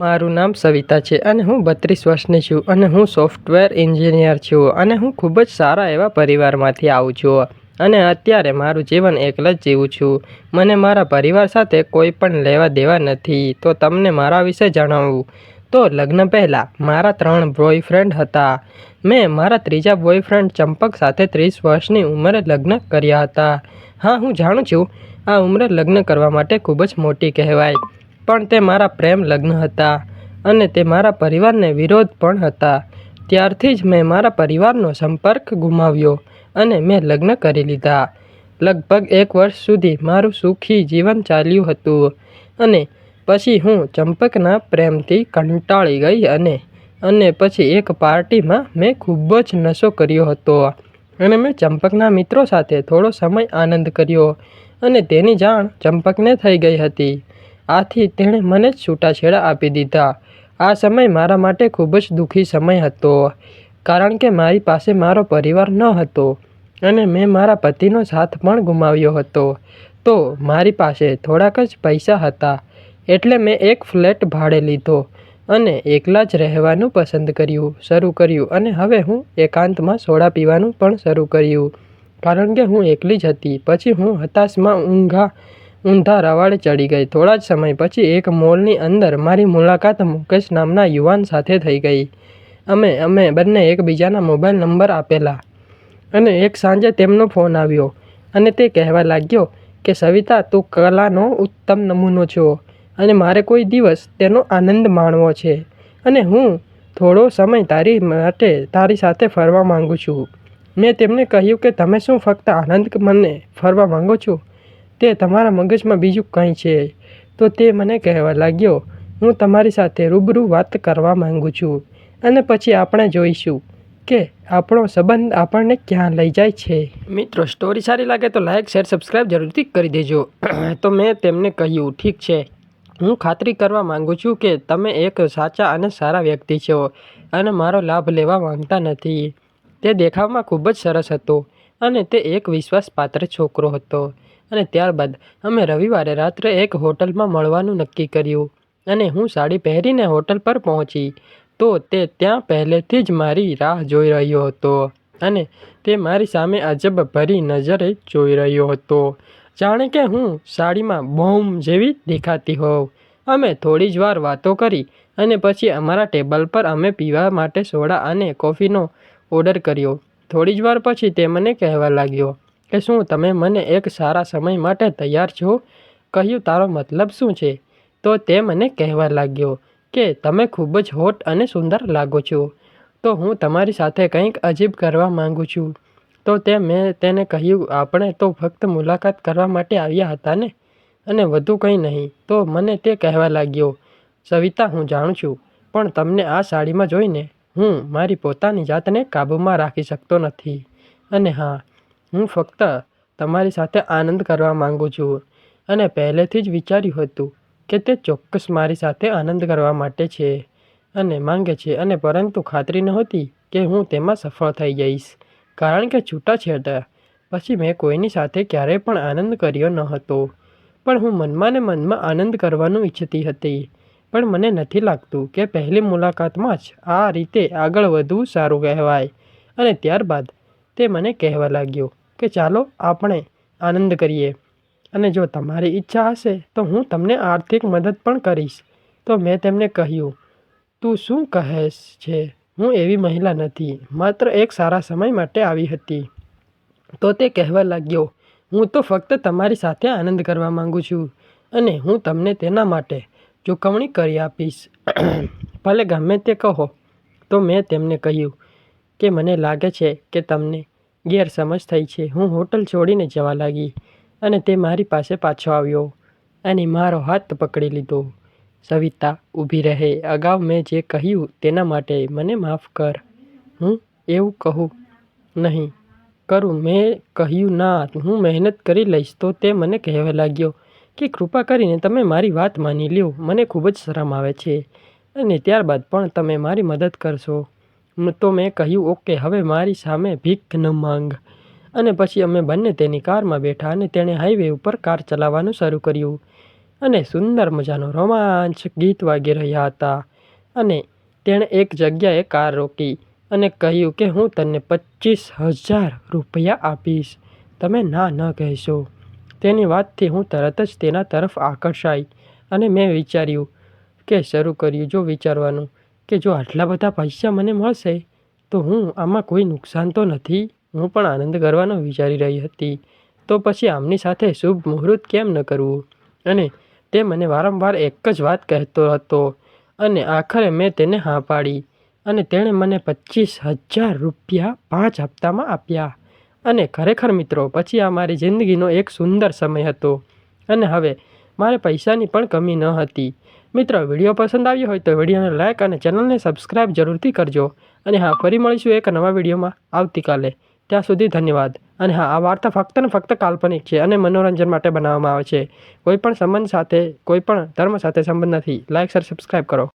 મારું નામ સવિતા છે અને હું બત્રીસ વર્ષની છું અને હું સોફ્ટવેર એન્જિનિયર છું અને હું ખૂબ જ સારા એવા પરિવારમાંથી આવું છું અને અત્યારે મારું જીવન એકલા જ જીવું છું. મને મારા પરિવાર સાથે કોઈ પણ લેવા દેવા નથી. તો તમને મારા વિશે જણાવું. તો લગ્ન પહેલાં મારા ત્રણ બોયફ્રેન્ડ હતા. મેં મારા ત્રીજા બોયફ્રેન્ડ ચંપક સાથે ત્રીસ વર્ષની ઉંમરે લગ્ન કર્યા હતા. હા, હું જાણું છું. આ ઉંમરે લગ્ન કરવા માટે ખૂબ જ મોટી કહેવાય. પણ તે મારા પ્રેમ લગ્ન હતા અને તે મારા પરિવારને વિરોધ પણ હતા. ત્યારથી જ મેં મારા પરિવારનો સંપર્ક ગુમાવ્યો અને મેં લગ્ન કરી લીધા. લગભગ એક વર્ષ સુધી મારું સુખી જીવન ચાલ્યું હતું અને પછી હું ચંપકના પ્રેમથી કંટાળી ગઈ અને અને પછી એક પાર્ટીમાં મેં ખૂબ જ નશો કર્યો હતો અને મેં ચંપકના મિત્રો સાથે થોડો સમય આનંદ કર્યો અને તેની જાણ ચંપકને થઈ ગઈ હતી. આથી તેણે મને જ છૂટાછેડા આપી દીધા. આ સમય મારા માટે ખૂબ જ દુઃખી સમય હતો, કારણ કે મારી પાસે મારો પરિવાર ન હતો અને મેં મારા પતિનો સાથ પણ ગુમાવ્યો હતો. તો મારી પાસે થોડાક જ પૈસા હતા, એટલે મેં એક ફ્લેટ ભાડે લીધો અને એકલા જ રહેવાનું પસંદ કર્યું, શરૂ કર્યું અને હવે હું એકાંતમાં સોડા પીવાનું પણ શરૂ કર્યું. કારણ કે હું એકલી જ હતી, પછી હું હતાશમાં ઊંઘા ઊંધા રવાડે ચડી ગઈ. થોડા જ સમય પછી એક મોલની અંદર મારી મુલાકાત મુકેશ નામના યુવાન સાથે થઈ ગઈ. અમે અમે બંને એકબીજાના મોબાઈલ નંબર આપેલા. અને એક સાંજે તેમનો ફોન આવ્યો અને તે કહેવા લાગ્યો કે, સવિતા, તું કલાનો ઉત્તમ નમૂનો છો અને મારે કોઈ દિવસ તેનો આનંદ માણવો છે અને હું થોડો સમય તારી માટે તારી સાથે ફરવા માગું છું. મેં તેમને કહ્યું કે, તમે શું ફક્ત આનંદ મને ફરવા માંગો છો? તે તમારા મગજમાં બીજું કંઈ છે? તો તે મને કહેવા લાગ્યો, હું તમારી સાથે રૂબરૂ વાત કરવા માંગુ છું અને પછી આપણે જોઈશું કે આપણો સંબંધ આપણને ક્યાં લઈ જાય છે. મિત્રો સ્ટોરી સારી લાગે તો લાઇક શેર સબસ્ક્રાઈબ જરૂરથી કરી દેજો. તો મેં તેમને કહ્યું, ઠીક છે. હું ખાતરી કરવા માંગુ છું કે તમે એક સાચા અને સારા વ્યક્તિ છો અને મારો લાભ લેવા માંગતા નથી. તે દેખાવમાં ખૂબ જ સરસ હતો અને તે એક વિશ્વાસપાત્ર છોકરો હતો. અને ત્યારબાદ અમે રવિવારે રાત્રે એક હોટલમાં મળવાનું નક્કી કર્યું અને હું સાડી પહેરીને હોટલ પર પહોંચી. તો તે ત્યાં પહેલેથી જ મારી રાહ જોઈ રહ્યો હતો અને તે મારી સામે અજબ ભરી નજરે જોઈ રહ્યો હતો. જાણે કે હું સાડીમાં બોમ્બ જેવી દેખાતી હોઉં. અમે થોડી જ વાર વાતો કરી અને પછી અમારા ટેબલ પર અમે પીવા માટે સોડા અને કોફીનો ઓર્ડર કર્યો. થોડી જ વાર પછી તે મને કહેવા લાગ્યો કે શું તમે મને એક સારા સમય માટે તૈયાર છો? કહ્યું, તારો મતલબ શું છે? તો તે મને કહેવા લાગ્યો કે, તમે ખૂબ જ હોટ અને સુંદર લાગો છો. તો હું તમારી સાથે કંઈક અજીબ કરવા માગું છું. તો તે મેં તેને કહ્યું, આપણે તો ફક્ત મુલાકાત કરવા માટે આવ્યા હતા ને? અને વધુ કંઈ નહીં. તો મને તે કહેવા લાગ્યો, સવિતા, હું જાણું છું, પણ તમને આ સાડીમાં જોઈને હું મારી પોતાની જાતને કાબૂમાં રાખી શકતો નથી. અને હા હું ફક્ત તમારી સાથે આનંદ કરવા માંગુ છું. અને પહેલેથી જ વિચાર્યું હતું કે તે ચોક્કસ મારી સાથે આનંદ કરવા માટે છે અને માંગે છે અને પરંતુ ખાતરી નહોતી કે હું તેમાં સફળ થઈ જઈશ. કારણ કે છૂટાછેડા પછી મેં કોઈની સાથે ક્યારેય પણ આનંદ કર્યો ન હતો. પણ હું મનમાં ને મનમાં આનંદ કરવાનું ઈચ્છતી હતી. પણ મને નથી લાગતું કે પહેલી મુલાકાતમાં જ આ રીતે આગળ વધવું સારું કહેવાય. અને ત્યારબાદ તે મને કહેવા લાગ્યો કે ચાલો આપણે આનંદ કરીએ. અને જો તમારી ઈચ્છા હશે તો હું તમને આર્થિક મદદ પણ કરીશ. તો મેં તેમને કહ્યું, તું શું કહેશ છે? હું એવી મહિલા નથી, માત્ર એક સારા સમય માટે આવી હતી. તો તે કહેવા લાગ્યો, હું તો ફક્ત તમારી સાથે આનંદ કરવા માંગુ છું અને હું તમને તેના માટે ચૂકવણી કરી આપીશ. ભલે ગમે તે કહો. તો મેં તેમને કહ્યું, કે મને લાગે છે કે તમને ગેરસમજ થઈ છે. હું હોટલ છોડીને જવા લાગી અને તે મારી પાસે પાછો આવ્યો અને મારો હાથ પકડી લીધો. સવિતા ઊભી રહે. અગાઉ મેં જે કહ્યું તેના માટે મને માફ કર. હું એવું કહું નહીં કરું. મેં કહ્યું ના. હું મહેનત કરી લઈશ તો તે મને કહેવા લાગ્યો કે કૃપા કરીને તમે મારી વાત માની લ્યો. મને ખૂબ જ શરમ આવે છે અને ત્યારબાદ પણ તમે મારી મદદ કરશો. તો મેં કહ્યું, ઓકે, હવે મારી સામે ભીખ ન માંગ. અને પછી અમે બંને તેની કારમાં બેઠા અને તેણે હાઈવે ઉપર કાર ચલાવવાનું શરૂ કર્યું. અને સુંદર મજાનો રોમાંચ ગીત વાગી રહ્યા હતા. અને તેણે એક જગ્યાએ કાર રોકી અને કહ્યું કે, હું તને પચીસ હજાર રૂપિયા આપીશ. તમે ના ન કહેશો. તેની વાતથી હું તરત જ તેના તરફ આકર્ષાઈ અને મેં વિચાર્યું કે શરૂ કર્યું જો વિચારવાનું. કે જો આટલા બધા પૈસા મને મળશે, તો હું આમાં કોઈ નુકસાન તો નથી. હું પણ આનંદ કરવાનો વિચારી રહી હતી. તો પછી આમની સાથે શુભ મુહૂર્ત કેમ ન કરવું? અને તે મને વારંવાર એક જ વાત કહેતો હતો, અને આખરે મેં તેને હા પાડી. અને તેણે મને પચીસ હજાર રૂપિયા પાંચ હપ્તામાં આપ્યા. અને ખરેખર મિત્રો, પછી આ મારી જિંદગીનો એક સુંદર સમય હતો. અને હવે મારે પૈસાની પણ કમી ન હતી. મિત્રો વીડિયો પસંદ આવ્યો હોય તો વિડીયોને લાઇક અને ચેનલને સબસ્ક્રાઇબ જરૂરથી કરજો. અને હા, ફરી મળીશું એક નવા વિડીયોમાં આવતીકાલે. ત્યાં સુધી ધન્યવાદ. અને હા, આ વાર્તા ફક્ત ને ફક્ત કાલ્પનિક છે અને મનોરંજન માટે બનાવવામાં આવે છે. કોઈપણ સંબંધ સાથે કોઈપણ ધર્મ સાથે સંબંધ નથી. લાઇક સર સબસ્ક્રાઇબ કરો.